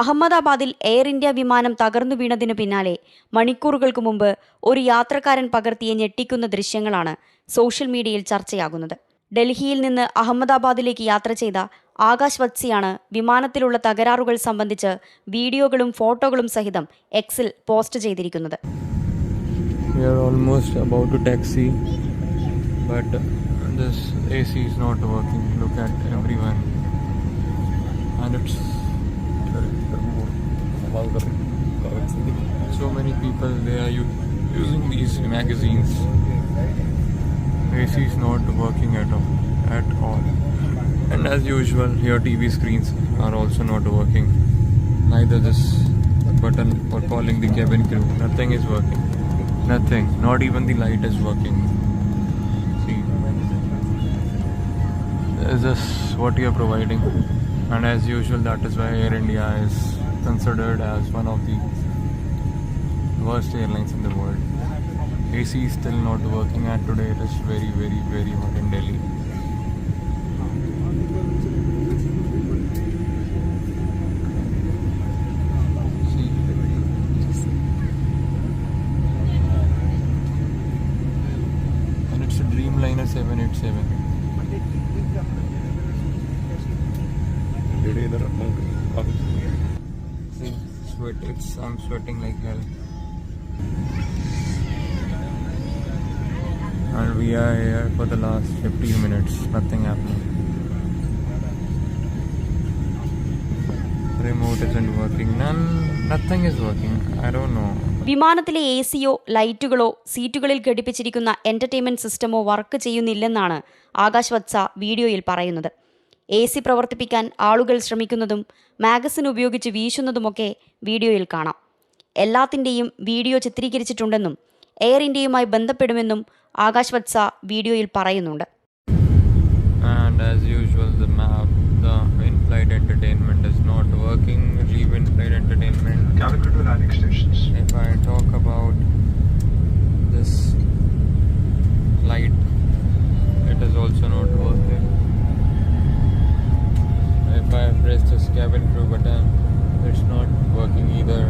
അഹമ്മദാബാദിൽ air India വിമാനം തകർന്നു വീണതിനു പിന്നാലെ മണിക്കൂറുകൾക്ക് മുമ്പ് ഒരു യാത്രക്കാരൻ പകർത്തിയ ഞെട്ടിക്കുന്ന ദൃശ്യങ്ങളാണ് സോഷ്യൽ മീഡിയയിൽ ചർച്ചയാകുന്നത്. ഡൽഹിയിൽ നിന്ന് അഹമ്മദാബാദിലേക്ക് യാത്ര ചെയ്ത ആകാശ് വത്സിയാണ് വിമാനത്തിലുള്ള തകരാറുകൾ സംബന്ധിച്ച് വീഡിയോകളും ഫോട്ടോകളും സഹിതം എക്സിൽ പോസ്റ്റ് ചെയ്തിരിക്കുന്നത്. And it's so many people. They are using these magazines. AC is not working at all, at all. And as usual, your TV screens are also not working. Neither this button for calling the cabin crew. Nothing is working. Nothing. Not even the light is working. See. This is what you are providing. And as usual, that is why Air India is considered as one of the worst airlines in the world. AC is still not working, and today it is very, very, very hot in Delhi. And it's a Dreamliner 787. Did See, sweat. It's I'm sweating like hell. And we are here for the last 50 minutes. Nothing happened. Remote isn't working. None. Nothing is working. I don't know. വിമാനത്തിലെ A സിയോ ലൈറ്റുകളോ സീറ്റുകളിൽ ഘടിപ്പിച്ചിരിക്കുന്ന entertainment സിസ്റ്റമോ work ചെയ്യുന്നില്ലെന്നാണ് ആകാശ് വീഡിയോയിൽ പറയുന്നത് A C പ്രവർത്തിപ്പിക്കാൻ ആളുകൾ ശ്രമിക്കുന്നതും മാഗസിൻ ഉപയോഗിച്ച് വീശുന്നതുമൊക്കെ വീഡിയോയിൽ കാണാം എല്ലാത്തിന്റെയും വീഡിയോ ചിത്രീകരിച്ചിട്ടുണ്ടെന്നും എയർ ഇന്ത്യയുമായി ബന്ധപ്പെടുമെന്നും ആകാശ് വത്സ വീഡിയോയിൽ പറയുന്നുണ്ട് And as usual, the map, the in-flight entertainment is not working. Leave in-flight entertainment. Cabin landing stations. If I talk about this press this cabin crew button, it's not working either.